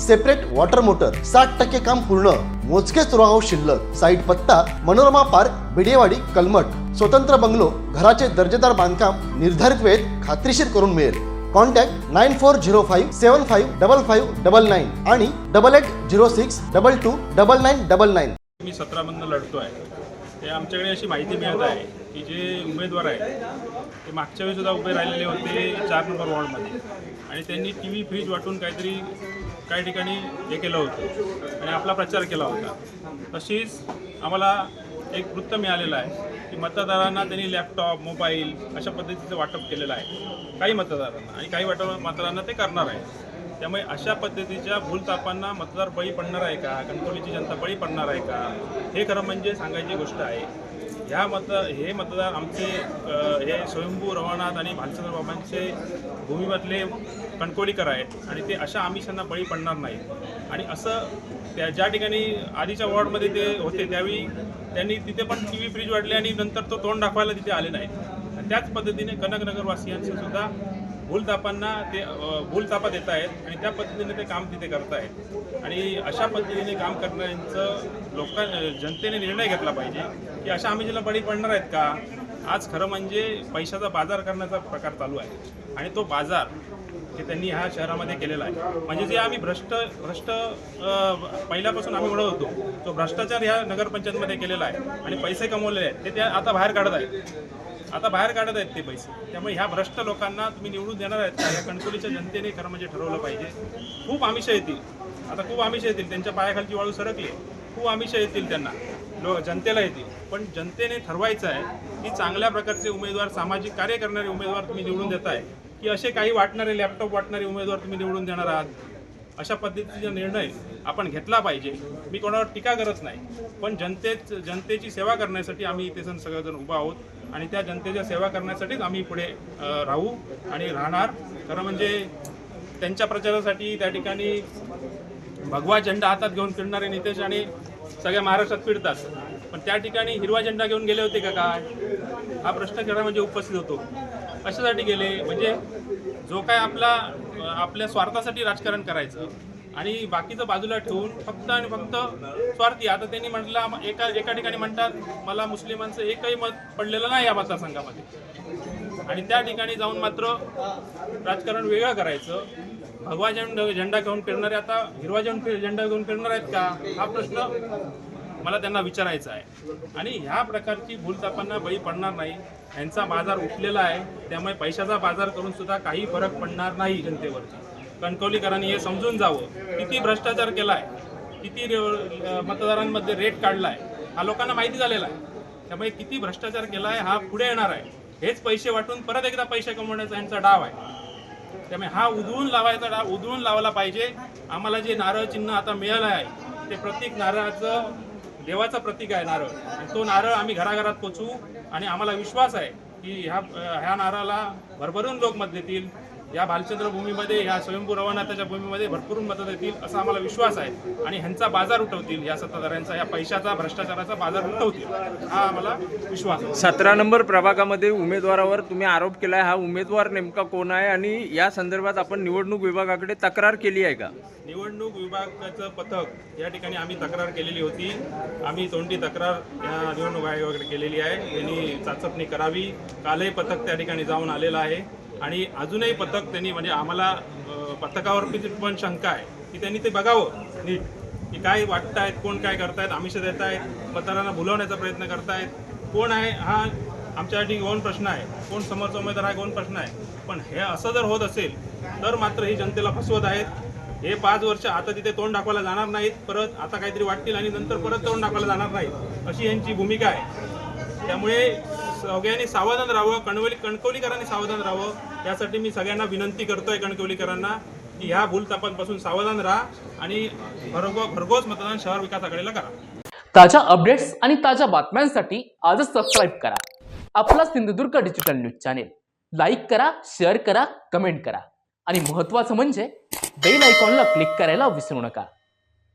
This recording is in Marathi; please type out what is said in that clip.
सेपरेट वॉटर मोटर साठ टक्के काम पूर्ण मोजकेच रोहाव शिल्लक. साईट पत्ता मनोरमा पार्क बिडेवाडी कलमट. स्वतंत्र बंगलो घराचे दर्जेदार बांधकाम निर्धारित वेळेत खात्रीशीर करून मिळेल. Contact nine four zero five seven five double five double nine आणि double eight zero six double two double nine double nine. मी सतरामधनं लढतो आहे. ते आमच्याकडे अशी माहिती मिळत आहे की जे उमेदवार आहेत ते मागच्या वेळी सुद्धा उभे राहिलेले होते चार नंबर वॉर्डमध्ये. आणि त्यांनी टी व्ही फ्रीज वाटून काहीतरी काही ठिकाणी हे केलं होतं आणि आपला प्रचार केला होता. तशीच आम्हाला एक वृत्त मिळालेलं आहे की मतदारांना त्यांनी लॅपटॉप मोबाईल अशा पद्धतीचं वाटप केलेलं आहे. काही मतदारांना आणि काही वाटप मतदारांना ते करणार आहे त्यामुळे अशा पद्धतीच्या भूलतापांना मतदार बळी पडणार आहे का? कणकवलीची जनता बळी पडणार आहे का? हे खरं म्हणजे सांगायची गोष्ट आहे. ह्या मत हे मतदार आमचे हे स्वयंभू रवानाथ आणि भालचंद्र बाबांचे भूमीमधले कणकोलीकर आहेत. आणि ते अशा आमिषांना बळी पडणार नाही आणि असं त्या ज्या ठिकाणी आधीच्या वॉर्डमध्ये ते होते त्यावेळी त्यांनी तिथे पण टी व्ही फ्रीज वाढले आणि नंतर तो तोंड दाखवायला तिथे आले नाहीत. त्याच पद्धतीने कनकनगरवासियांचं सुद्धा भूलतापांना ते भूलतापा देत आहेत आणि त्या पद्धतीने ते काम तिथे करत आहेत आणि अशा पद्धतीने काम करणाऱ्यांचं लोकां जनतेने निर्णय घेतला पाहिजे की अशा आम्ही जिला बळी पडणार आहेत का? आज खरं म्हणजे पैशाचा बाजार करण्याचा प्रकार चालू आहे. आणि तो बाजार की त्यांनी ह्या शहरामध्ये केलेला आहे. म्हणजे जे आम्ही भ्रष्ट भ्रष्ट पहिल्यापासून आम्ही म्हणत होतो तो भ्रष्टाचार ह्या नगरपंचायतमध्ये केलेला आहे आणि पैसे कमवलेले आहेत ते त्या आता बाहेर काढत आहेत. आता बाहेर काढत आहेत ते पैसे. त्यामुळे ह्या भ्रष्ट लोकांना तुम्ही निवडून देणार आहेत त्या या कणकोलीच्या जनतेने खरं म्हणजे ठरवलं पाहिजे. खूप आमिष येतील. आता खूप आमिष येतील. त्यांच्या पायाखालची वाळू सरकली खूप आमिष येतील त्यांना. लो जनतेला येतील. पण जनतेने ठरवायचं आहे की चांगल्या प्रकारचे उमेदवार सामाजिक कार्य करणारे उमेदवार तुम्ही निवडून देताय. की असे काही वाटणारे लॅपटॉप वाटणारे उमेदवार तुम्ही निवडून देणार आहात? अशा पद्धतीचा निर्णय आपण घेतला पाहिजे. मी कोणावर टीका करत नाही. पण जनतेच जनतेची सेवा करण्यासाठी आम्ही इथे सण सगळेजण उभा आहोत आणि त्या जनतेच्या सेवा करण्यासाठीच आम्ही पुढे राहू आणि राहणार. खरं म्हणजे त्यांच्या प्रचारासाठी त्या ठिकाणी भगवा झेंडा हातात घेऊन फिरणारे नितेश आणि सगळ्या महाराष्ट्रात फिरतात. पण त्या ठिकाणी हिरवा झेंडा घेऊन गेले होते का काय? हा प्रश्न खरा म्हणजे उपस्थित होतो. कशासाठी गेले? म्हणजे जो काय आपला आपल्या स्वार्थासाठी राजकारण करायचं आणि बाकीचं बाजूला ठेवून फक्त आणि फक्त स्वार्थी. आता त्यांनी म्हटलं एका एका ठिकाणी म्हणतात मला मुस्लिमांचं एकही मत पडलेलं नाही या मतदारसंघामध्ये. आणि त्या ठिकाणी जाऊन मात्र राजकारण वेगळं करायचं. भगवा झेंडा झेंडा घेऊन फिरणारे आता हिरवा झेंडा झेंडा घेऊन फिरणार आहेत का? हा प्रश्न मला त्यांना विचारायचं आहे. आणि ह्या प्रकारची भूलतापांना बळी पडणार नाही. यांचा बाजार उठलेला आहे. त्यामुळे पैशाचा बाजार करून सुद्धा काही फरक पडणार नाही जनतेवरती. कणकवलीकरांनी हे समजून जावं. किती भ्रष्टाचार केला आहे किती रे- मतदारांमध्ये रेट काढला आहे हा लोकांना माहिती झालेला आहे. त्यामुळे किती भ्रष्टाचार केला आहे हा पुढे येणार आहे. हेच पैसे वाटून परत एकदा पैसे कमवण्याचा यांचा डाव आहे. त्यामुळे हा उधळून लावायचा डाव उधळून लावला पाहिजे. आम्हाला जे नारळ चिन्ह आता मिळालं आहे ते प्रत्येक नारळाचं देवाचं प्रतीक आहे नारळ. आणि तो नारळ आम्ही घराघरात पोचवू आणि आम्हाला विश्वास आहे की ह्या ह्या नारळाला भरभरून लोक मत देतील. या भालचंद्र भूमीमध्ये ह्या स्वयंभू रवनाथाच्या भूमीमध्ये भरपूर मतं देतील असा आम्हाला विश्वास आहे. आणि ह्यांचा बाजार उठवतील या सत्ताधाऱ्यांचा या पैशाचा भ्रष्टाचाराचा बाजार उठवतील हा आम्हाला विश्वास आहे. सतरा नंबर प्रभागामध्ये उमेदवारावर तुम्ही आरोप केलाय हा उमेदवार नेमका कोण आहे? आणि या संदर्भात आपण निवडणूक विभागाकडे तक्रार केली आहे का? निवडणूक विभागाचं पथक या ठिकाणी आम्ही तक्रार केलेली होती. आम्ही तोंडी तक्रार या निवडणूक आयोगाकडे केलेली आहे. त्यांनी चाचपणी करावी. कालही पथक त्या ठिकाणी जाऊन आलेलं आहे. आणि अजूनही पथक त्यांनी म्हणजे आम्हाला पथकावरती पण शंका आहे की त्यांनी ते बघावं नीट की काय वाटतायत कोण काय करतायत आमिष देत आहेत मतदारांना भुलवण्याचा प्रयत्न करतायत. कोण आहे हा आमच्यासाठी गौण प्रश्न आहे कोण समोरचा उमेदवार हा गौण प्रश्न आहे. पण हे असं जर होत असेल तर मात्र ही जनतेला फसवत आहेत. हे पाच वर्ष आता तिथे तोंड दाखवायला जाणार नाहीत परत आता काहीतरी वाटतील आणि नंतर परत तोंड दाखवायला जाणार नाहीत अशी यांची भूमिका आहे. त्यामुळे सगळ्यांनी सावधान राहावं कणवली कणकवलीकरांनी सावधान राहावं. यासाठी मी सगळ्यांना विनंती करतोय कणकवलीकरांना की ह्या भूलतापांपासून सावधान राहा आणि भरगो भरघोस मतदान शहर विकास आघाडीला करा. ताज्या अपडेट्स आणि ताज्या बातम्यांसाठी आजच सबस्क्राईब करा. आपला Sindhudurg digital news channel like करा शेअर करा कमेंट करा. आणि महत्त्वाचं म्हणजे बेल आयकॉनला क्लिक करायला विसरू नका.